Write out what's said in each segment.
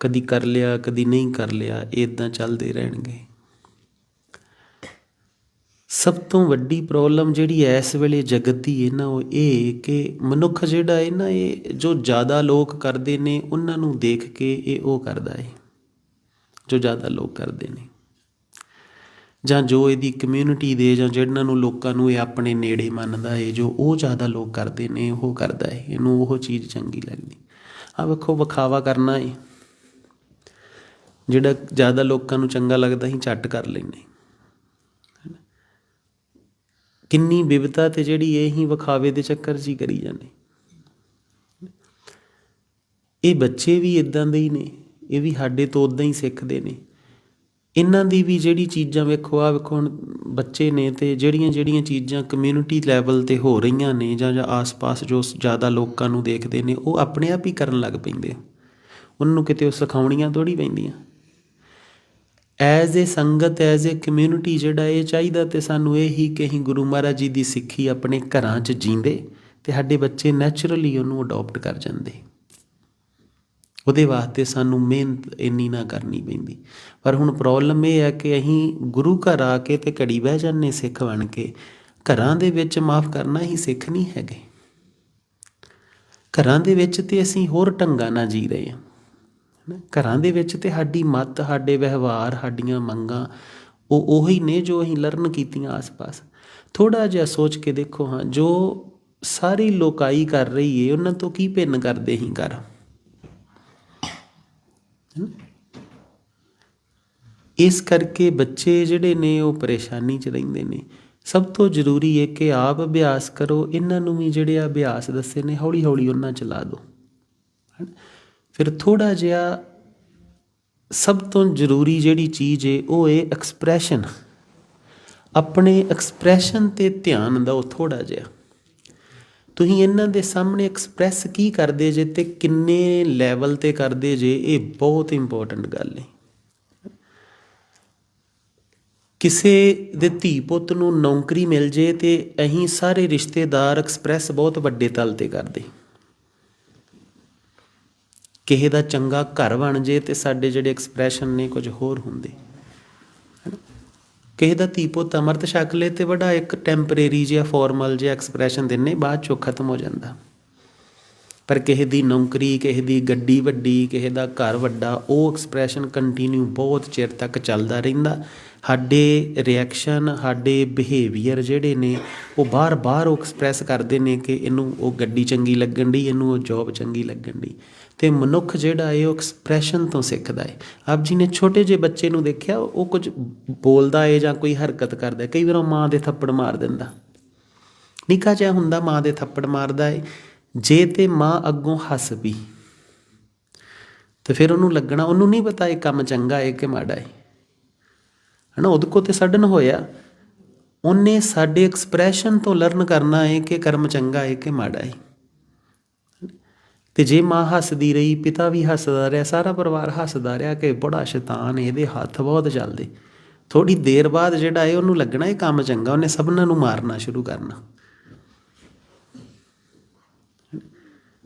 ਕਦੀ ਕਰ ਲਿਆ, ਕਦੀ ਨਹੀਂ ਕਰ ਲਿਆ ਇਦਾਂ ਚੱਲਦੇ ਰਹਿਣਗੇ। ਸਭ ਤੋਂ ਵੱਡੀ ਪ੍ਰੋਬਲਮ ਜਿਹੜੀ ਇਸ ਵੇਲੇ ਜਗਤ ਦੀ ਹੈ ਨਾ ਉਹ ਇਹ ਕਿ ਮਨੁੱਖ ਜਿਹੜਾ ਹੈ ਨਾ ਇਹ ਜੋ ਜ਼ਿਆਦਾ ਲੋਕ ਕਰਦੇ ਨੇ, ਉਹਨਾਂ ਨੂੰ ਦੇਖ ਕੇ ਇਹ ਉਹ ਕਰਦਾ ਹੈ ਜੋ ਜ਼ਿਆਦਾ ਲੋਕ ਕਰਦੇ ਨੇ। ਜਾਂ ਜੋ ਇਹਦੀ ਕਮਿਊਨਿਟੀ ਦੇ ਜਾਂ ਜਿਹਨਾਂ ਨੂੰ ਲੋਕਾਂ ਨੂੰ ਇਹ ਆਪਣੇ ਨੇੜੇ ਮੰਨਦਾ ਹੈ ਜੋ ਉਹ ਜ਼ਿਆਦਾ ਲੋਕ ਕਰਦੇ ਨੇ, ਉਹ ਕਰਦਾ ਹੈ ਇਹਨੂੰ ਉਹ ਚੀਜ਼ ਚੰਗੀ ਲੱਗਦੀ। ਆ ਵੇਖੋ, ਵਿਖਾਵਾ ਕਰਨਾ ਹੈ ਜਿਹੜਾ ਜ਼ਿਆਦਾ ਲੋਕਾਂ ਨੂੰ ਚੰਗਾ ਲੱਗਦਾ ਹੀ ਝੱਟ ਕਰ ਲੈਂਦੇ ਕਿੰਨੀ ਬਿਵਤਾ ਤੇ ਜਿਹੜੀ ਇਹ ਹੀ ਵਿਖਾਵੇ ਦੇ ਚੱਕਰ 'ਚ ਹੀ ਕਰੀ ਜਾਂਦੇ। ਇਹ ਬੱਚੇ ਵੀ ਇਦਾਂ ਦੇ ਹੀ ਨੇ, ਇਹ ਵੀ ਸਾਡੇ ਤੋਂ ਉਦਾਂ ਹੀ ਸਿੱਖਦੇ ਨੇ। ਇਹਨਾਂ ਦੀ ਵੀ ਜਿਹੜੀ ਚੀਜ਼ਾਂ ਵੇਖੋ ਆ ਵੇਖੋ ਹੁਣ ਬੱਚੇ ਨੇ ਤੇ ਜਿਹੜੀਆਂ ਜਿਹੜੀਆਂ ਚੀਜ਼ਾਂ ਕਮਿਊਨਿਟੀ ਲੈਵਲ ਤੇ ਹੋ ਰਹੀਆਂ ਨੇ ਜਾਂ ਜਾਂ ਆਸ-ਪਾਸ ਜੋ ਜ਼ਿਆਦਾ ਲੋਕਾਂ ਨੂੰ ਦੇਖਦੇ ਨੇ, ਉਹ ਆਪਣੇ ਆਪ ਹੀ ਕਰਨ ਲੱਗ ਪੈਂਦੇ ਉਹਨਾਂ ਨੂੰ ਕਿਤੇ ਉਹ ਸਿਖਾਉਣੀਆਂ ਥੋੜੀ ਪੈਂਦੀਆਂ। ਐਜ਼ ਏ ਸੰਗਤ, ਐਜ਼ ਏ ਕਮਿਊਨਿਟੀ ਜਿਹੜਾ ਇਹ ਚਾਹੀਦਾ ਤੇ ਸਾਨੂੰ ਇਹ ਹੀ ਕਿ ਅਸੀਂ ਗੁਰੂ ਮਹਾਰਾਜ ਜੀ ਦੀ ਸਿੱਖੀ ਆਪਣੇ ਘਰਾਂ 'ਚ ਜੀਂਦੇ ਤੇ ਸਾਡੇ ਬੱਚੇ ਨੈਚੁਰਲੀ ਉਹਨੂੰ ਅਡਾਪਟ ਕਰ ਜਾਂਦੇ। ਉਹਦੇ ਵਾਸਤੇ ਸਾਨੂੰ ਮਿਹਨਤ ਇੰਨੀ ਨਾ ਕਰਨੀ ਪੈਂਦੀ। ਪਰ ਹੁਣ ਪ੍ਰੋਬਲਮ ਇਹ ਹੈ ਕਿ ਅਸੀਂ ਗੁਰੂ ਘਰ ਆ ਕੇ ਤੇ ਘੜੀ ਬਹਿ ਜਾਂਦੇ ਸਿੱਖ ਬਣ ਕੇ, ਘਰਾਂ ਦੇ ਵਿੱਚ ਮਾਫ ਕਰਨਾ ਹੀ ਸਿੱਖ ਨਹੀਂ ਹੈਗੇ। ਘਰਾਂ ਦੇ ਵਿੱਚ ਤੇ ਅਸੀਂ ਹੋਰ ਢੰਗਾਂ ਨਾਲ ਜੀ ਰਹੇ ਹਾਂ। ਘਰਾਂ ਦੇ ਵਿੱਚ ਤੇ ਸਾਡੀ ਮੱਤ, ਸਾਡੇ ਵਿਵਹਾਰ, ਸਾਡੀਆਂ ਮੰਗਾਂ, ਉਹ ਉਹੀ ਨੇ ਜੋ ਅਸੀਂ ਲਰਨ ਕੀਤੀਆਂ ਆਸ-ਪਾਸ। ਥੋੜਾ ਜਿਹਾ ਸੋਚ ਕੇ ਦੇਖੋ ਹਾਂ, ਜੋ ਸਾਰੀ ਲੋਕਾਈ ਕਰ ਰਹੀ ਏ, ਉਹਨਾਂ ਤੋਂ ਕੀ ਭਿੰਨ ਕਰਦੇ ਹੀ ਕਰ ਇਸ ਕਰਕੇ ਬੱਚੇ ਜਿਹੜੇ ਨੇ, ਉਹ ਪਰੇਸ਼ਾਨੀ 'ਚ ਰਹਿੰਦੇ ਨੇ। ਸਭ ਤੋਂ ਜ਼ਰੂਰੀ ਹੈ ਕਿ ਆਪ ਅਭਿਆਸ ਕਰੋ, ਇਹਨਾਂ ਨੂੰ ਵੀ ਜਿਹੜੇ ਅਭਿਆਸ ਦੱਸੇ ਨੇ ਹੌਲੀ ਹੌਲੀ ਉਹਨਾਂ ਚਲਾ ਲਾ ਦਿਓ ਫਿਰ ਥੋੜਾ ਜਿਹਾ ਸਭ ਤੋਂ ਜ਼ਰੂਰੀ ਜਿਹੜੀ ਚੀਜ਼ ਹੈ ਉਹ ਹੈ ਐਕਸਪ੍ਰੈਸ਼ਨ ਆਪਣੇ ਐਕਸਪ੍ਰੈਸ਼ਨ ਤੇ ਧਿਆਨ ਦਿਓ ਥੋੜਾ ਜਿਹਾ। ਤੁਸੀਂ ਇਹਨਾਂ ਦੇ ਸਾਹਮਣੇ ਐਕਸਪ੍ਰੈਸ ਕੀ ਕਰਦੇ ਜੇ ਤੇ ਕਿੰਨੇ ਲੈਵਲ ਤੇ ਕਰਦੇ ਜੇ, ਇਹ ਬਹੁਤ ਇੰਪੋਰਟੈਂਟ ਗੱਲ ਹੈ ਕਿਸੇ ਦੇ ਧੀ ਪੁੱਤ ਨੂੰ ਨੌਕਰੀ ਮਿਲ ਜੇ ਤੇ ਅਸੀਂ ਸਾਰੇ ਰਿਸ਼ਤੇਦਾਰ ਐਕਸਪ੍ਰੈਸ ਬਹੁਤ ਵੱਡੇ ਤਲ ਤੇ ਕਰਦੇ। ਕਿਸੇ ਦਾ ਚੰਗਾ ਘਰ ਬਣ ਜੇ ਤੇ ਸਾਡੇ ਜਿਹੜੇ ਐਕਸਪ੍ਰੈਸ਼ਨ ਨੇ ਕੁਝ ਹੋਰ ਹੁੰਦੇ ਹੈਨਾ? ਕਿਸੇ ਦਾ ਧੀ ਪੁੱਤ ਅਮਰਤ ਛਕ ਲੇ ਤੇ ਬੜਾ ਇੱਕ ਟੈਂਪਰੇਰੀ ਜਿਹਾ ਫਾਰਮਲ ਜਿਹਾ ਐਕਸਪ੍ਰੈਸ਼ਨ ਦਿੰਨੇ, ਬਾਅਦ ਚੋਂ ਖਤਮ ਹੋ ਜਾਂਦਾ ਪਰ ਕਿਸੇ ਦੀ ਨੌਕਰੀ, ਕਿਸੇ ਦੀ ਗੱਡੀ ਵੱਡੀ, ਕਿਸੇ ਦਾ ਘਰ ਵੱਡਾ, ਉਹ ਐਕਸਪ੍ਰੈਸ਼ਨ ਕੰਟੀਨਿਊ ਬਹੁਤ ਚਿਰ ਤੱਕ ਚੱਲਦਾ ਰਹਿੰਦਾ। ਸਾਡੇ ਰਿਐਕਸ਼ਨ ਸਾਡੇ ਬਿਹੇਵੀਅਰ ਜਿਹੜੇ ਨੇ, ਉਹ ਬਾਰ-ਬਾਰ ਉਹ ਐਕਸਪ੍ਰੈਸ ਕਰਦੇ ਨੇ ਕਿ ਇਹਨੂੰ ਉਹ ਗੱਡੀ ਚੰਗੀ ਲੱਗਣ ਦੀ ਇਹਨੂੰ ਉਹ ਜੌਬ ਚੰਗੀ ਲੱਗਣ ਦੀ ਤੇ ਮਨੁੱਖ ਜਿਹੜਾ ਹੈ, ਉਹ ਐਕਸਪ੍ਰੈਸ਼ਨ ਤੋਂ ਸਿੱਖਦਾ ਹੈ। ਆਪ ਜੀ ਨੇ ਛੋਟੇ ਜਿਹੇ ਬੱਚੇ ਨੂੰ ਦੇਖਿਆ, ਉਹ ਕੁਝ ਬੋਲਦਾ ਹੈ ਜਾਂ ਕੋਈ ਹਰਕਤ ਕਰਦਾ ਕਈ ਵਾਰ ਉਹ ਮਾਂ ਦੇ ਥੱਪੜ ਮਾਰ ਦਿੰਦਾ। ਨਿੱਕਾ ਜਿਹਾ ਹੁੰਦਾ, ਮਾਂ ਦੇ ਥੱਪੜ ਮਾਰਦਾ ਹੈ। ਜੇ ਤੇ ਮਾਂ ਅੱਗੋਂ ਹੱਸ ਪਈ ਤੇ ਫਿਰ ਉਹਨੂੰ ਲੱਗਣਾ, ਉਹਨੂੰ ਨਹੀਂ ਪਤਾ ਇਹ ਕੰਮ ਚੰਗਾ ਹੈ ਕਿ ਮਾੜਾ ਹੈ। ਹਨਾ, ਉਹਦੇ ਕੋ ਤੇ ਸਡਨ ਹੋਇਆ। ਉਹਨੇ ਸਾਡੇ ਐਕਸਪ੍ਰੈਸ਼ਨ ਤੋਂ ਲਰਨ ਕਰਨਾ ਹੈ ਕਿ ਕਰਮ ਚੰਗਾ ਹੈ ਕਿ ਮਾੜਾ ਹੈ। ਤੇ ਜੇ ਮਾਂ ਹੱਸਦੀ ਰਹੀ, ਪਿਤਾ ਵੀ ਹੱਸਦਾ ਰਿਹਾ, ਸਾਰਾ ਪਰਿਵਾਰ ਹੱਸਦਾ ਰਿਹਾ ਕਿ ਬੜਾ ਸ਼ੈਤਾਨ ਇਹਦੇ ਹੱਥ ਬਹੁਤ ਚੱਲਦੇ। ਥੋੜੀ ਦੇਰ ਬਾਅਦ ਜਿਹੜਾ ਹੈ, ਉਹਨੂੰ ਲੱਗਣਾ ਇਹ ਕੰਮ ਚੰਗਾ, ਉਹਨੇ ਸਭਨਾਂ ਨੂੰ ਮਾਰਨਾ ਸ਼ੁਰੂ ਕਰਨਾ।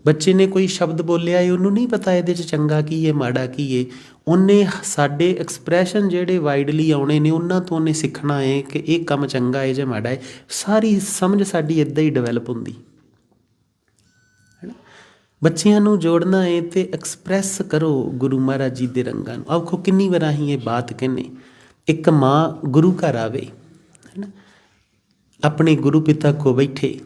ਬੱਚੇ ਨੇ ਕੋਈ ਸ਼ਬਦ ਬੋਲਿਆ ਹੈ ਉਹਨੂੰ ਨਹੀਂ ਪਤਾ ਇਹਦੇ 'ਚ ਚੰਗਾ ਕੀ ਹੈ ਮਾੜਾ ਕੀ ਹੈ ਉਹਨੇ ਸਾਡੇ ਐਕਸਪ੍ਰੈਸ਼ਨ ਜਿਹੜੇ ਵਾਈਡਲੀ ਆਉਣੇ ਨੇ, ਉਹਨਾਂ ਤੋਂ ਉਹਨੇ ਸਿੱਖਣਾ ਏ ਕਿ ਇਹ ਕੰਮ ਚੰਗਾ ਹੈ ਜਾਂ ਮਾੜਾ ਹੈ ਸਾਰੀ ਸਮਝ ਸਾਡੀ ਇਦਾਂ ਹੀ ਡਿਵੈਲਪ ਹੁੰਦੀ। ਹੈਨਾ? ਬੱਚਿਆਂ ਨੂੰ ਜੋੜਨਾ ਹੈ ਤੇ ਐਕਸਪ੍ਰੈਸ ਕਰੋ ਗੁਰੂ ਮਹਾਰਾਜ ਜੀ ਦੇ ਰੰਗਾਂ ਨੂੰ। ਆਖੋ ਕਿੰਨੀ ਵਾਰ ਅਸੀਂ ਇਹ ਬਾਤ ਕਹਿੰਨੇ ਇੱਕ ਮਾਂ ਗੁਰੂ ਘਰ ਆਵੇ, ਹੈਨਾ? ਆਪਣੇ ਗੁਰੂ ਪਿਤਾ ਕੋ ਬੈਠੇ।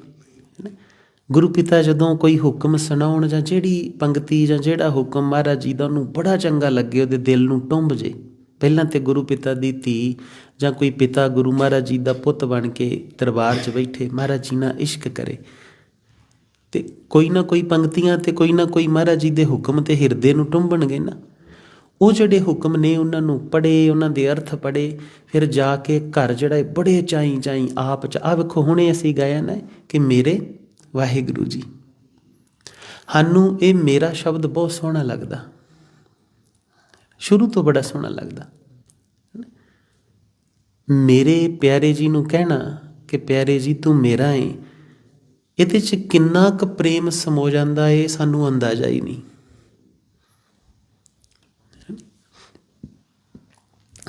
ਗੁਰੂ ਪਿਤਾ ਜਦੋਂ ਕੋਈ ਹੁਕਮ ਸੁਣਾਉਣ ਜਾਂ ਜਿਹੜੀ ਪੰਕਤੀ ਜਾਂ ਜਿਹੜਾ ਹੁਕਮ ਮਹਾਰਾਜ ਜੀ ਦਾ ਉਹਨੂੰ ਬੜਾ ਚੰਗਾ ਲੱਗੇ, ਉਹਦੇ ਦਿਲ ਨੂੰ ਟੁੰਬ ਜੇ। ਪਹਿਲਾਂ ਤੇ ਗੁਰੂ ਪਿਤਾ ਦੀ ਧੀ ਜਾਂ ਕੋਈ ਪਿਤਾ ਗੁਰੂ ਮਹਾਰਾਜ ਜੀ ਦਾ ਪੁੱਤ ਬਣ ਕੇ ਦਰਬਾਰ 'ਚ ਬੈਠੇ, ਮਹਾਰਾਜ ਜੀ ਨਾਲ ਇਸ਼ਕ ਕਰੇ। ਤੇ ਕੋਈ ਨਾ ਕੋਈ ਪੰਕਤੀਆਂ ਤੇ ਕੋਈ ਨਾ ਕੋਈ ਮਹਾਰਾਜ ਜੀ ਦੇ ਹੁਕਮ ਤੇ ਹਿਰਦੇ ਨੂੰ ਟੁੰਬਣਗੇ ਨਾ। ਉਹ ਜਿਹੜੇ ਹੁਕਮ ਨੇ ਉਹਨਾਂ ਨੂੰ ਪੜੇ ਉਹਨਾਂ ਦੇ ਅਰਥ ਪੜੇ ਫਿਰ ਜਾ ਕੇ ਘਰ ਜਿਹੜਾ ਹੈ ਬੜੇ ਚਾਈ ਚਾਈ ਆਪ ਚ ਆ ਵੇਖੋ ਹੁਣੇ ਅਸੀਂ ਗਏ ਨਾ ਕਿ ਮੇਰੇ ਵਾਹਿਗੁਰੂ ਜੀ। ਸਾਨੂੰ ਇਹ ਮੇਰਾ ਸ਼ਬਦ ਬਹੁਤ ਸੋਹਣਾ ਲੱਗਦਾ। ਸ਼ੁਰੂ ਤੋਂ ਬੜਾ ਸੋਹਣਾ ਲੱਗਦਾ। ਮੇਰੇ ਪਿਆਰੇ ਜੀ ਨੂੰ ਕਹਿਣਾ ਕਿ ਪਿਆਰੇ ਜੀ ਤੂੰ ਮੇਰਾ ਏ। ਇਹਦੇ ਚ ਕਿੰਨਾ ਕੁ ਪ੍ਰੇਮ ਸਮੋ ਜਾਂਦਾ ਏ, ਸਾਨੂੰ ਅੰਦਾਜ਼ਾ ਹੀ ਨਹੀਂ।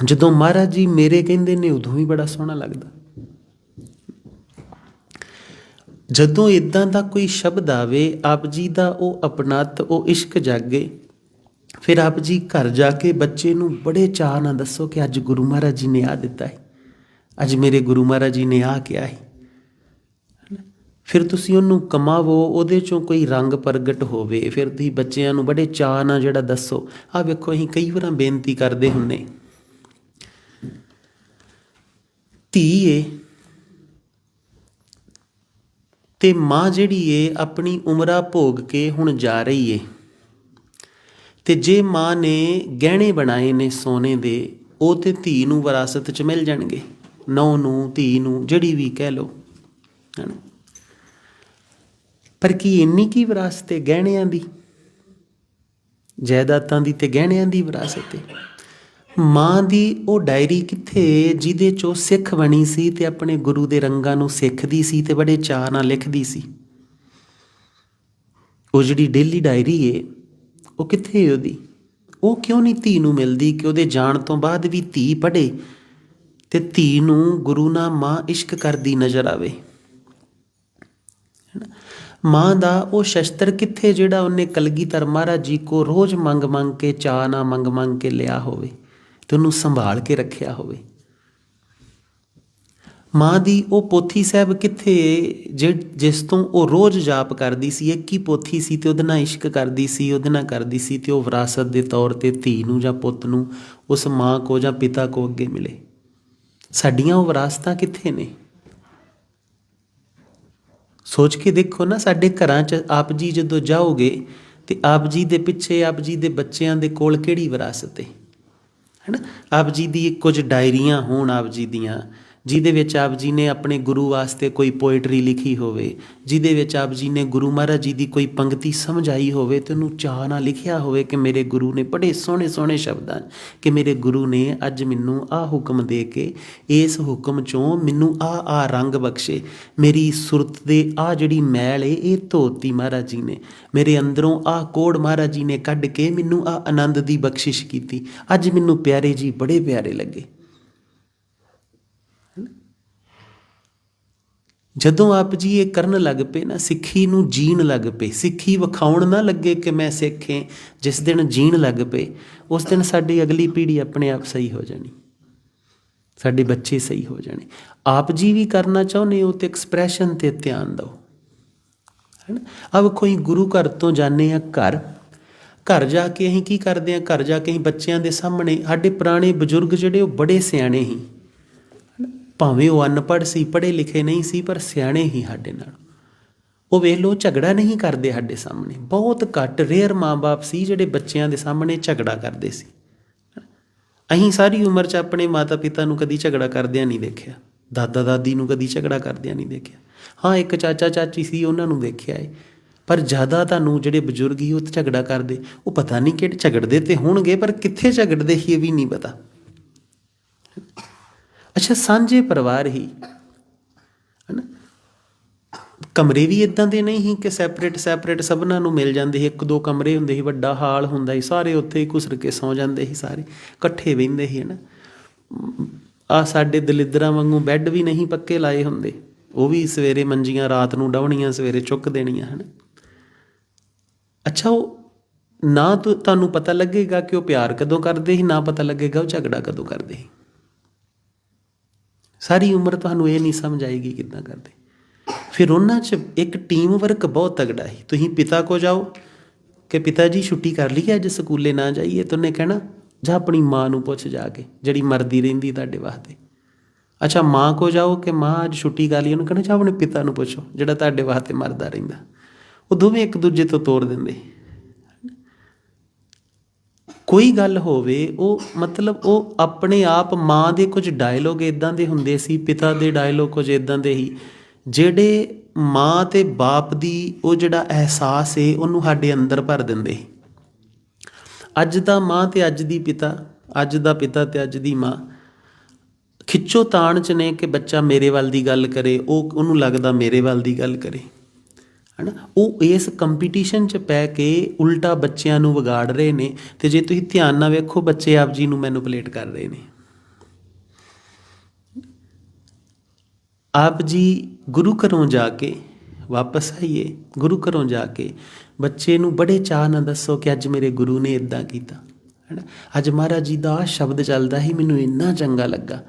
ਜਦੋਂ ਮਹਾਰਾਜ ਜੀ ਮੇਰੇ ਕਹਿੰਦੇ ਨੇ, ਉਦੋਂ ਵੀ ਬੜਾ ਸੋਹਣਾ ਲੱਗਦਾ। ਜਦੋਂ ਇਦਾਂ ਦਾ ਕੋਈ ਸ਼ਬਦ ਆਵੇ, ਆਪ ਜੀ ਦਾ ਉਹ ਅਪਣਤ ਉਹ ਇਸ਼ਕ ਜਾਗੇ। ਫਿਰ ਆਪ ਜੀ ਘਰ ਜਾ ਕੇ ਬੱਚੇ ਨੂੰ ਬੜੇ ਚਾਅ ਨਾਲ ਦੱਸੋ ਕਿ ਅੱਜ ਗੁਰੂ ਮਹਾਰਾਜ ਜੀ ਨੇ ਆ ਦਿੱਤਾ ਹੈ। ਅੱਜ ਮੇਰੇ ਗੁਰੂ ਮਹਾਰਾਜ ਜੀ ਨੇ ਆ ਕਿਹਾ ਹੈ। ਫਿਰ ਤੁਸੀਂ ਉਹਨੂੰ ਕਮਾਵੋ, ਉਹਦੇ ਚੋਂ ਕੋਈ ਰੰਗ ਪ੍ਰਗਟ ਹੋਵੇ। ਫਿਰ ਤੁਸੀਂ ਬੱਚਿਆਂ ਨੂੰ ਬੜੇ ਚਾਅ ਨਾਲ ਜਿਹੜਾ ਦੱਸੋ। ਆ ਵੇਖੋ, ਅਸੀਂ ਕਈ ਵਾਰਾਂ ਬੇਨਤੀ ਕਰਦੇ ਹੁੰਨੇ ਧੀ ਏ ਤੇ ਮਾਂ ਜਿਹੜੀ ਏ, ਆਪਣੀ ਉਮਰਾ ਭੋਗ ਕੇ ਹੁਣ ਜਾ ਰਹੀ ਏ। ਤੇ ਜੇ ਮਾਂ ਨੇ ਗਹਿਣੇ ਬਣਾਏ ਨੇ ਸੋਨੇ ਦੇ, ਉਹ ਤੇ ਧੀ ਨੂੰ ਵਿਰਾਸਤ ਚ ਮਿਲ ਜਾਣਗੇ। ਨੌ ਨੂੰ, ਧੀ ਨੂੰ, ਜਿਹੜੀ ਵੀ ਕਹਿ ਲੋ ਹਨਾ? ਪਰ ਕੀ ਇੰਨੀ ਕੀ ਵਿਰਾਸਤ ਹੈ ਗਹਿਣਿਆਂ ਦੀ? ਜਾਇਦਾਦਾਂ ਦੀ ਤੇ ਗਹਿਣਿਆਂ ਦੀ ਵਿਰਾਸਤ ਹੈ ਮਾਂ ਦੀ ਉਹ ਡਾਇਰੀ ਕਿੱਥੇ ਜਿਹਦੇ ਚੋਂ ਸਿੱਖ ਬਣੀ ਸੀ ਤੇ ਆਪਣੇ ਗੁਰੂ ਦੇ ਰੰਗਾਂ ਨੂੰ ਸਿੱਖਦੀ ਸੀ ਤੇ ਬੜੇ ਚਾਅ ਨਾਲ ਲਿਖਦੀ ਸੀ। ਉਹ ਜਿਹੜੀ ਡੇਲੀ ਡਾਇਰੀ ਏ, ਉਹ ਕਿੱਥੇ ਹੈ ਉਹਦੀ? ਉਹ ਕਿਉਂ ਨਹੀਂ ਧੀ ਨੂੰ ਮਿਲਦੀ ਕਿ ਉਹਦੇ ਜਾਣ ਤੋਂ ਬਾਅਦ ਵੀ ਧੀ ਪੜੇ ਤੇ ਧੀ ਨੂੰ ਗੁਰੂ ਨਾਲ ਮਾਂ ਇਸ਼ਕ ਕਰਦੀ ਨਜ਼ਰ ਆਵੇ? ਹੈਨਾ? ਮਾਂ ਦਾ ਉਹ ਸ਼ਸਤਰ ਕਿੱਥੇ ਜਿਹੜਾ ਉਹਨੇ ਕਲਗੀਧਰ ਮਹਾਰਾਜ ਜੀ ਕੋ ਰੋਜ਼ ਮੰਗ ਮੰਗ ਕੇ, ਚਾਅ ਨਾ ਮੰਗ ਮੰਗ ਕੇ ਲਿਆ ਹੋਵੇ? ਤੇ ਉਹਨੂੰ ਸੰਭਾਲ ਕੇ ਰੱਖਿਆ ਹੋਵੇ। ਮਾਂ ਦੀ ਉਹ ਪੋਥੀ ਸਾਹਿਬ ਕਿੱਥੇ ਜਿ- ਜਿਸ ਤੋਂ ਉਹ ਰੋਜ਼ ਜਾਪ ਕਰਦੀ ਸੀ, ਇੱਕ ਹੀ ਪੋਥੀ ਸੀ ਤੇ ਉਹਦੇ ਨਾਲ ਇਸ਼ਕ ਕਰਦੀ ਸੀ, ਉਹਦੇ ਨਾਲ ਕਰਦੀ ਸੀ ਤੇ ਉਹ ਵਿਰਾਸਤ ਦੇ ਤੌਰ ਤੇ ਧੀ ਨੂੰ ਜਾਂ ਪੁੱਤ ਨੂੰ ਉਸ ਮਾਂ ਕੋ ਜਾਂ ਪਿਤਾ ਕੋ ਅੱਗੇ ਮਿਲੇ। ਸਾਡੀਆਂ ਉਹ ਵਿਰਾਸਤਾਂ ਕਿੱਥੇ ਨੇ? ਸੋਚ ਕੇ ਦੇਖੋ ਨਾ, ਸਾਡੇ ਘਰਾਂ 'ਚ ਆਪ ਜੀ ਜਦੋਂ ਜਾਓਗੇ ਤੇ ਆਪ ਜੀ ਦੇ ਪਿੱਛੇ ਆਪ ਜੀ ਦੇ ਬੱਚਿਆਂ ਦੇ ਕੋਲ ਕਿਹੜੀ ਵਿਰਾਸਤ ਹੈ ਹੈਨਾ ਆਪ ਜੀ ਦੀ ਕੁਝ ਡਾਇਰੀਆਂ ਹੋਣ ਆਪ ਜੀ ਦੀਆਂ। ਜਿਹਦੇ ਵਿੱਚ ਆਪ ਜੀ ਨੇ ਆਪਣੇ ਗੁਰੂ ਵਾਸਤੇ ਕੋਈ ਪੋਇਟਰੀ ਲਿਖੀ ਹੋਵੇ, ਜਿਹਦੇ ਵਿੱਚ ਆਪ ਜੀ ਨੇ ਗੁਰੂ ਮਹਾਰਾਜ ਜੀ ਦੀ ਕੋਈ ਪੰਕਤੀ ਸਮਝਾਈ ਹੋਵੇ ਤੇ ਉਹਨੂੰ ਚਾਹ ਨਾਲ ਲਿਖਿਆ ਹੋਵੇ ਕਿ ਮੇਰੇ ਗੁਰੂ ਨੇ ਬੜੇ ਸੋਹਣੇ ਸੋਹਣੇ ਸ਼ਬਦਾਂ 'ਚ ਕਿ ਮੇਰੇ ਗੁਰੂ ਨੇ ਅੱਜ ਮੈਨੂੰ ਆਹ ਹੁਕਮ ਦੇ ਕੇ, ਇਸ ਹੁਕਮ ਚੋਂ ਮੈਨੂੰ ਆਹ ਆਹ ਰੰਗ ਬਖਸ਼ੇ। ਮੇਰੀ ਸੁਰਤ ਦੇ ਆਹ ਜਿਹੜੀ ਮੈਲ ਏ, ਇਹ ਧੋਤੀ ਮਹਾਰਾਜ ਜੀ ਨੇ। ਮੇਰੇ ਅੰਦਰੋਂ ਆਹ ਕੋੜ ਮਹਾਰਾਜ ਜੀ ਨੇ ਕੱਢ ਕੇ ਮੈਨੂੰ ਆਹ ਆਨੰਦ ਦੀ ਬਖਸ਼ਿਸ਼ ਕੀਤੀ। ਅੱਜ ਮੈਨੂੰ ਪਿਆਰੇ ਜੀ ਬੜੇ ਪਿਆਰੇ ਲੱਗੇ। ਜਦੋਂ ਆਪ ਜੀ ਇਹ ਕਰਨ ਲੱਗ ਪਏ ਨਾ, ਸਿੱਖੀ ਨੂੰ ਜੀਣ ਲੱਗ ਪਏ। ਸਿੱਖੀ ਵਿਖਾਉਣ ਨਾ ਲੱਗੇ ਕਿ ਮੈਂ ਸਿੱਖ ਹਾਂ, ਜਿਸ ਦਿਨ ਜੀਣ ਲੱਗ ਪਏ, ਉਸ ਦਿਨ ਸਾਡੀ ਅਗਲੀ ਪੀੜ੍ਹੀ ਆਪਣੇ ਆਪ ਸਹੀ ਹੋ ਜਾਣੀ। ਸਾਡੇ ਬੱਚੇ ਸਹੀ ਹੋ ਜਾਣੇ। ਆਪ ਜੀ ਵੀ ਕਰਨਾ ਚਾਹੁੰਦੇ ਹੋ ਤੇ ਐਕਸਪ੍ਰੈਸ਼ਨ ਤੇ ਧਿਆਨ ਦਿਓ। ਹੈਨਾ ਅਬ ਕੋਈ ਗੁਰੂ ਘਰ ਤੋਂ ਜਾਣੇ ਆ ਘਰ। ਘਰ ਜਾ ਕੇ ਅਸੀਂ ਕੀ ਕਰਦੇ ਆ ਘਰ ਜਾ ਕੇ ਅਸੀਂ ਬੱਚਿਆਂ ਦੇ ਸਾਹਮਣੇ, ਸਾਡੇ ਪੁਰਾਣੇ ਬਜ਼ੁਰਗ ਜਿਹੜੇ ਉਹ ਬੜੇ ਸਿਆਣੇ ਸੀ। ਭਾਵੇਂ ਉਹ ਅਨਪੜ੍ਹ ਸੀ, ਪੜ੍ਹੇ ਲਿਖੇ ਨਹੀਂ ਸੀ, ਪਰ ਸਿਆਣੇ ਹੀ ਸਾਡੇ ਨਾਲ। ਉਹ ਵੇਖ ਲੋ ਝਗੜਾ ਨਹੀਂ ਕਰਦੇ ਸਾਡੇ ਸਾਹਮਣੇ। ਬਹੁਤ ਘੱਟ ਰੇਅਰ ਮਾਂ-ਬਾਪ ਸੀ ਜਿਹੜੇ ਬੱਚਿਆਂ ਦੇ ਸਾਹਮਣੇ ਝਗੜਾ ਕਰਦੇ ਸੀ। ਅਸੀਂ ਸਾਰੀ ਉਮਰ 'ਚ ਆਪਣੇ ਮਾਤਾ-ਪਿਤਾ ਨੂੰ ਕਦੀ ਝਗੜਾ ਕਰਦਿਆਂ ਨਹੀਂ ਦੇਖਿਆ। ਦਾਦਾ-ਦਾਦੀ ਨੂੰ ਕਦੀ ਝਗੜਾ ਕਰਦਿਆਂ ਨਹੀਂ ਦੇਖਿਆ। ਹਾਂ, ਇੱਕ ਚਾਚਾ-ਚਾਚੀ ਸੀ, ਉਹਨਾਂ ਨੂੰ ਦੇਖਿਆ ਏ। ਪਰ ਜ਼ਿਆਦਾ ਤੁਹਾਨੂੰ ਜਿਹੜੇ ਬਜ਼ੁਰਗ ਹੀ ਉਹ ਝਗੜਾ ਕਰਦੇ, ਉਹ ਪਤਾ ਨਹੀਂ ਕਿਹੜੇ ਝਗੜਦੇ ਤੇ ਹੋਣਗੇ, ਪਰ ਕਿੱਥੇ ਝਗੜਦੇ ਸੀ ਇਹ ਵੀ ਨਹੀਂ ਪਤਾ। ਅੱਛਾ, ਸਾਂਝੇ ਪਰਿਵਾਰ ਹੀ। ਹਨਾ? ਕਮਰੇ ਵੀ ਇਦਾਂ ਦੇ ਨਹੀਂ ਸੀ ਕਿ ਸੈਪਰੇਟ ਸੈਪਰੇਟ ਸਭਨਾਂ ਨੂੰ ਮਿਲ ਜਾਂਦੇ ਸੀ। ਇੱਕ ਦੋ ਕਮਰੇ ਹੁੰਦੇ ਸੀ, ਵੱਡਾ ਹਾਲ ਹੁੰਦਾ ਸੀ। ਸਾਰੇ ਉੱਥੇ ਹੀ ਘੁਸਰ ਕੇ ਸੌ ਜਾਂਦੇ ਸੀ ਸਾਰੇ, ਇਕੱਠੇ ਬਹਿੰਦੇ ਸੀ, ਹਨਾ? ਆ ਸਾਡੇ ਦਲਿੱਦਰਾਂ ਵਾਂਗੂ ਬੈੱਡ ਵੀ ਨਹੀਂ ਪੱਕੇ ਲਾਏ ਹੁੰਦੇ। ਉਹ ਵੀ ਸਵੇਰੇ ਮੰਜੀਆਂ, ਰਾਤ ਨੂੰ ਡਾਉਣੀਆਂ ਸਵੇਰੇ ਚੁੱਕ ਦੇਣੀਆਂ, ਹਨਾ? ਅੱਛਾ, ਉਹ ਨਾ ਤੁ- ਤੁਹਾਨੂੰ ਪਤਾ ਲੱਗੇਗਾ ਕਿ ਉਹ ਪਿਆਰ ਕਦੋਂ ਕਰਦੇ ਸੀ, ਨਾ ਪਤਾ ਲੱਗੇਗਾ ਉਹ ਝਗੜਾ ਕਦੋਂ ਕਰਦੇ ਸੀ? ਸਾਰੀ ਉਮਰ ਤੁਹਾਨੂੰ ਇਹ ਨਹੀਂ ਸਮਝ ਆਏਗੀ ਕਿੱਦਾਂ ਕਰਦੇ। ਫਿਰ ਉਹਨਾਂ 'ਚ ਇੱਕ ਟੀਮ ਵਰਕ ਬਹੁਤ ਤਗੜਾ ਹੈ ਤੁਸੀਂ ਪਿਤਾ ਕੋ ਜਾਓ ਕਿ ਪਿਤਾ ਜੀ ਛੁੱਟੀ ਕਰ ਲਈ ਅੱਜ ਸਕੂਲੇ ਨਾ ਜਾਈਏ ਤਾਂ ਉਹਨੇ ਕਹਿਣਾ, ਜਾਂ ਆਪਣੀ ਮਾਂ ਨੂੰ ਪੁੱਛ ਜਾ ਕੇ, ਜਿਹੜੀ ਮਰਦੀ ਰਹਿੰਦੀ ਤੁਹਾਡੇ ਵਾਸਤੇ। ਅੱਛਾ, ਮਾਂ ਕੋ ਜਾਓ ਕਿ ਮਾਂ ਅੱਜ ਛੁੱਟੀ ਕਰ ਲਈ, ਉਹਨੂੰ ਕਹਿਣਾ, ਜਾਂ ਆਪਣੇ ਪਿਤਾ ਨੂੰ ਪੁੱਛੋ, ਜਿਹੜਾ ਤੁਹਾਡੇ ਵਾਸਤੇ ਮਰਦਾ ਰਹਿੰਦਾ। ਉਹ ਦੋਵੇਂ ਇੱਕ ਦੂਜੇ ਤੋਂ ਤੋੜ ਦਿੰਦੇ। ਕੋਈ ਗੱਲ ਹੋਵੇ, ਉਹ ਮਤਲਬ ਉਹ ਆਪਣੇ ਆਪ ਮਾਂ ਦੇ ਕੁਝ ਡਾਇਲੋਗ ਇਦਾਂ ਦੇ ਹੁੰਦੇ ਸੀ, ਪਿਤਾ ਦੇ ਡਾਇਲੋਗ ਕੁਝ ਇਦਾਂ ਦੇ ਹੀ, ਜਿਹੜੇ ਮਾਂ ਤੇ ਬਾਪ ਦੀ ਉਹ ਜਿਹੜਾ ਅਹਿਸਾਸ ਏ, ਉਹਨੂੰ ਸਾਡੇ ਅੰਦਰ ਭਰ ਦਿੰਦੇ ਅੱਜ ਦਾ ਮਾਂ ਤੇ ਅੱਜ ਦੀ ਪਿਤਾ, ਅੱਜ ਦਾ ਪਿਤਾ ਤੇ ਅੱਜ ਦੀ ਮਾਂ, ਖਿੱਚੋ ਤਾਣ ਚ ਨੇ ਕਿ ਬੱਚਾ ਮੇਰੇ ਵੱਲ ਦੀ ਗੱਲ ਕਰੇ, ਉਹ, ਉਹਨੂੰ ਲੱਗਦਾ ਮੇਰੇ ਵੱਲ ਦੀ ਗੱਲ ਕਰੇ। ਹਨਾ? ਉਹ ਇਸ ਕੰਪੀਟੀਸ਼ਨ 'ਚ ਪੈ ਕੇ ਉਲਟਾ ਬੱਚਿਆਂ ਨੂੰ ਵਿਗਾੜ ਰਹੇ ਨੇ ਤੇ ਜੇ ਤੁਸੀਂ ਧਿਆਨ ਨਾਲ ਵੇਖੋ, ਬੱਚੇ ਆਪ ਜੀ ਨੂੰ ਮੈਨੂਪੂਲੇਟ ਕਰ ਰਹੇ ਨੇ। ਆਪ ਜੀ ਗੁਰੂ ਘਰੋਂ ਜਾ ਕੇ ਵਾਪਸ ਆਈਏ, ਗੁਰੂ ਘਰੋਂ ਜਾ ਕੇ ਬੱਚੇ ਨੂੰ ਬੜੇ ਚਾਅ ਨਾਲ ਦੱਸੋ ਕਿ ਅੱਜ ਮੇਰੇ ਗੁਰੂ ਨੇ ਇਦਾਂ ਕੀਤਾ। ਹੈਨਾ? ਅੱਜ ਮਹਾਰਾਜ ਜੀ ਦਾ ਆਹ ਸ਼ਬਦ ਚੱਲਦਾ ਸੀ, ਮੈਨੂੰ ਇੰਨਾ ਚੰਗਾ ਲੱਗਾ।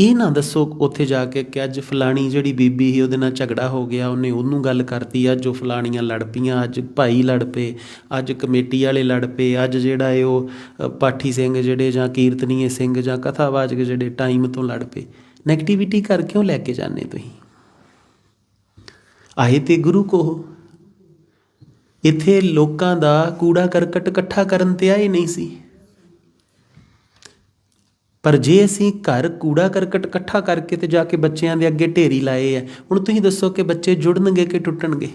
ਇਹ ਨਾ ਦੱਸੋ ਉੱਥੇ ਜਾ ਕੇ ਕਿ ਅੱਜ ਫਲਾਣੀ ਜਿਹੜੀ ਬੀਬੀ ਸੀ ਉਹਦੇ ਨਾਲ ਝਗੜਾ ਹੋ ਗਿਆ, ਉਹਨੇ ਉਹਨੂੰ ਗੱਲ ਕਰਤੀ, ਅੱਜ ਉਹ ਫਲਾਣੀਆਂ ਲੜ ਪਈਆਂ, ਅੱਜ ਭਾਈ ਲੜ ਪਏ, ਅੱਜ ਕਮੇਟੀ ਵਾਲੇ ਲੜ ਪਏ, ਅੱਜ ਜਿਹੜਾ ਇਹ ਉਹ ਪਾਠੀ ਸਿੰਘ ਜਿਹੜੇ ਜਾਂ ਕੀਰਤਨੀਏ ਸਿੰਘ ਜਾਂ ਕਥਾਵਾਚਕ ਜਿਹੜੇ ਟਾਈਮ ਤੋਂ ਲੜ ਪਏ। ਨੈਗੇਟਿਵਿਟੀ ਕਰ ਕਿਉਂ ਲੈ ਕੇ ਜਾਂਦੇ ਤੁਸੀਂ? ਆਏ ਤੇ ਗੁਰੂ ਕੋ ਇੱਥੇ ਲੋਕਾਂ ਦਾ ਕੂੜਾ ਕਰਕਟ ਇਕੱਠਾ ਕਰਨ ਤੇ ਆਏ ਨਹੀਂ ਸੀ। ਪਰ ਜੇ ਅਸੀਂ ਘਰ ਕੂੜਾ ਕਰਕਟ ਇਕੱਠਾ ਕਰਕੇ ਤੇ ਜਾ ਕੇ ਬੱਚਿਆਂ ਦੇ ਅੱਗੇ ਢੇਰੀ ਲਾਏ ਆ, ਹੁਣ ਤੁਸੀਂ ਦੱਸੋ ਕਿ ਬੱਚੇ ਜੁੜਨਗੇ ਕਿ ਟੁੱਟਣਗੇ?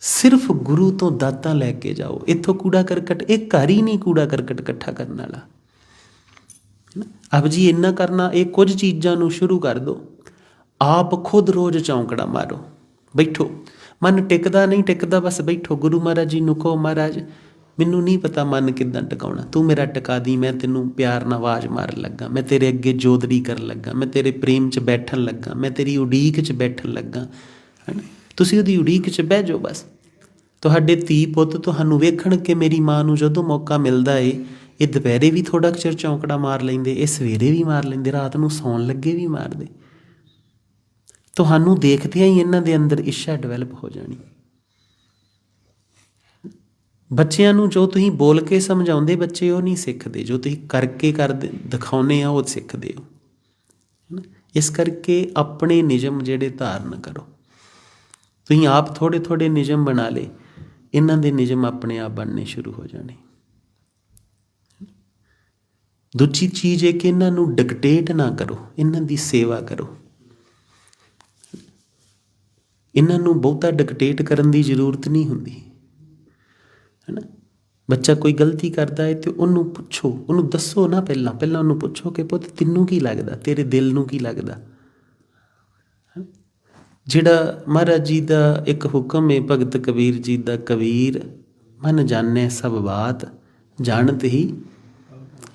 ਸਿਰਫ ਗੁਰੂ ਤੋਂ ਦਾਤਾਂ ਲੈ ਕੇ ਜਾਓ, ਇੱਥੋਂ ਕੂੜਾ ਕਰਕਟ, ਇਹ ਘਰ ਹੀ ਨਹੀਂ ਕੂੜਾ ਕਰਕਟ ਇਕੱਠਾ ਕਰਨ ਵਾਲਾ। ਹੈਨਾ? ਆਪ ਜੀ ਇੰਨਾ ਕਰਨਾ, ਇਹ ਕੁਝ ਚੀਜ਼ਾਂ ਨੂੰ ਸ਼ੁਰੂ ਕਰ ਦਿਓ ਆਪ ਖੁਦ ਰੋਜ਼ ਚੌਂਕੜਾ ਮਾਰੋ। ਬੈਠੋ। ਮਨ ਟਿਕਦਾ ਨਹੀਂ, ਟਿਕਦਾ ਬਸ ਬੈਠੋ। ਗੁਰੂ ਮਹਾਰਾਜ ਜੀ ਨੂੰ ਕਹੋ, ਮਹਾਰਾਜ ਮੈਨੂੰ ਨਹੀਂ ਪਤਾ ਮਨ ਕਿੱਦਾਂ ਟਿਕਾਉਣਾ। ਤੂੰ ਮੇਰਾ ਟਿਕਾ ਦੀ, ਮੈਂ ਤੈਨੂੰ ਪਿਆਰ ਨਾਲ ਆਵਾਜ਼ ਮਾਰਨ ਲੱਗਾ। ਮੈਂ ਤੇਰੇ ਅੱਗੇ ਜੋਦਰੀ ਕਰਨ ਲੱਗਾ। ਮੈਂ ਤੇਰੇ ਪ੍ਰੇਮ 'ਚ ਬੈਠਣ ਲੱਗਾ। ਮੈਂ ਤੇਰੀ ਉਡੀਕ 'ਚ ਬੈਠਣ ਲੱਗਾ। ਹੈਨਾ? ਤੁਸੀਂ ਉਹਦੀ ਉਡੀਕ 'ਚ ਬਹਿ ਜਾਓ ਬਸ। ਤੁਹਾਡੇ ਧੀ ਪੁੱਤ ਤੁਹਾਨੂੰ ਵੇਖਣ ਕਿ ਮੇਰੀ ਮਾਂ ਨੂੰ ਜਦੋਂ ਮੌਕਾ ਮਿਲਦਾ ਏ, ਇਹ ਦੁਪਹਿਰੇ ਵੀ ਥੋੜਾ ਚਿਰ ਚੌਂਕੜਾ ਮਾਰ ਲੈਂਦੇ, ਇਹ ਸਵੇਰੇ ਵੀ ਮਾਰ ਲੈਂਦੇ, ਰਾਤ ਨੂੰ ਸੌਣ ਲੱਗੇ ਵੀ ਮਾਰਦੇ। ਤੁਹਾਨੂੰ ਦੇਖਦਿਆਂ ਹੀ ਇਹਨਾਂ ਦੇ ਅੰਦਰ ਇੱਛਾ ਡਿਵੈਲਪ ਹੋ ਜਾਣੀ। ਬੱਚਿਆਂ ਨੂੰ ਜੋ ਤੁਸੀਂ ਬੋਲ ਕੇ ਸਮਝਾਉਂਦੇ ਬੱਚੇ, ਉਹ ਨਹੀਂ ਸਿੱਖਦੇ। ਜੋ ਤੁਸੀਂ ਕਰਕੇ ਕਰ ਦਿਖਾਉਨੇ ਆ, ਉਹ ਸਿੱਖਦੇ ਹੋ। ਇਸ ਕਰਕੇ ਆਪਣੇ ਨਿਯਮ ਜਿਹੜੇ ਧਾਰਨ ਕਰੋ। ਤੁਸੀਂ ਆਪ ਥੋੜੇ ਥੋੜੇ ਨਿਯਮ ਬਣਾ ਲੇ ਇਹਨਾਂ ਦੇ ਨਿਯਮ ਆਪਣੇ ਆਪ ਬਣਨੇ ਸ਼ੁਰੂ ਹੋ ਜਾਣੇ। ਦੂਜੀ ਚੀਜ਼ ਹੈ ਕਿ ਇਹਨਾਂ ਨੂੰ ਡਿਕਟੇਟ ਨਾ ਕਰੋ, ਇਹਨਾਂ ਦੀ ਸੇਵਾ ਕਰੋ। ਇਹਨਾਂ ਨੂੰ ਬਹੁਤਾ ਡਿਕਟੇਟ ਕਰਨ ਦੀ ਜ਼ਰੂਰਤ ਨਹੀਂ ਹੁੰਦੀ। ਹੈ ਨਾ ਬੱਚਾ ਕੋਈ ਗਲਤੀ ਕਰਦਾ ਹੈ ਤੇ ਉਹਨੂੰ ਪੁੱਛੋ, ਉਹਨੂੰ ਦੱਸੋ ਨਾ ਪਹਿਲਾਂ ਪਹਿਲਾਂ ਉਹਨੂੰ ਪੁੱਛੋ ਕਿ ਪੁੱਤ ਤੈਨੂੰ ਕੀ ਲੱਗਦਾ, ਤੇਰੇ ਦਿਲ ਨੂੰ ਕੀ ਲੱਗਦਾ? ਹੈਨਾ? ਜਿਹੜਾ ਮਹਾਰਾਜ ਜੀ ਦਾ ਇੱਕ ਹੁਕਮ ਹੈ, ਭਗਤ ਕਬੀਰ ਜੀ ਦਾ, ਕਬੀਰ, ਮਨ ਜਾਣੈ ਸਭ ਬਾਤ, ਜਾਣਤ ਹੀ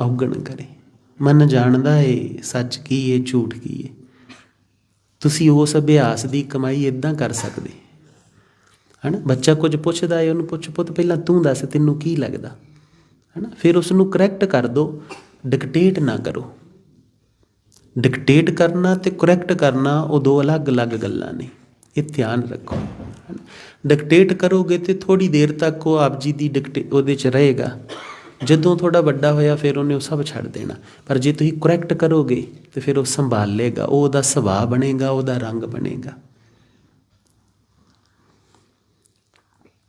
ਔਗਣ ਕਰੇ। ਮਨ ਜਾਣਦਾ ਏ, ਸੱਚ ਕੀ ਏ, ਝੂਠ ਕੀ ਏ? ਤੁਸੀਂ ਉਸ ਅਭਿਆਸ ਦੀ ਕਮਾਈ ਇਦਾਂ ਕਰ ਸਕਦੇ। ਹਨਾ? ਬੱਚਾ ਕੁਝ ਪੁੱਛਦਾ ਏ, ਉਹਨੂੰ ਪੁੱਛ ਪੁੱਤ, ਪਹਿਲਾਂ ਤੂੰ ਦੱਸ, ਤੈਨੂੰ ਕੀ ਲੱਗਦਾ? ਹਨਾ? ਫਿਰ ਉਸ ਨੂੰ ਕਰੈਕਟ ਕਰ ਦੋ ਡਿਕਟੇਟ ਨਾ ਕਰੋ। ਡਿਕਟੇਟ ਕਰਨਾ ਤੇ ਕਰੈਕਟ ਕਰਨਾ, ਉਹ ਦੋ ਅਲੱਗ-ਅਲੱਗ ਗੱਲਾਂ ਨੇ। ਇਹ ਧਿਆਨ ਰੱਖੋ। ਡਿਕਟੇਟ ਕਰੋਗੇ ਤੇ ਥੋੜੀ ਦੇਰ ਤੱਕ ਉਹ ਆਪ ਜੀ ਦੀ ਡਿਕਟੇ ਉਹਦੇ ਚ ਰਹੇਗਾ। ਜਦੋਂ ਥੋੜਾ ਵੱਡਾ ਹੋਇਆ, ਫਿਰ ਉਹਨੇ ਉਹ ਸਭ ਛੱਡ ਦੇਣਾ। ਪਰ ਜੇ ਤੁਸੀਂ ਕਰੈਕਟ ਕਰੋਗੇ, ਤੇ ਫਿਰ ਉਹ ਸੰਭਾਲ ਲੇਗਾ ਉਹ ਉਹਦਾ ਸੁਭਾਅ ਬਣੇਗਾ, ਉਹਦਾ ਰੰਗ ਬਣੇਗਾ।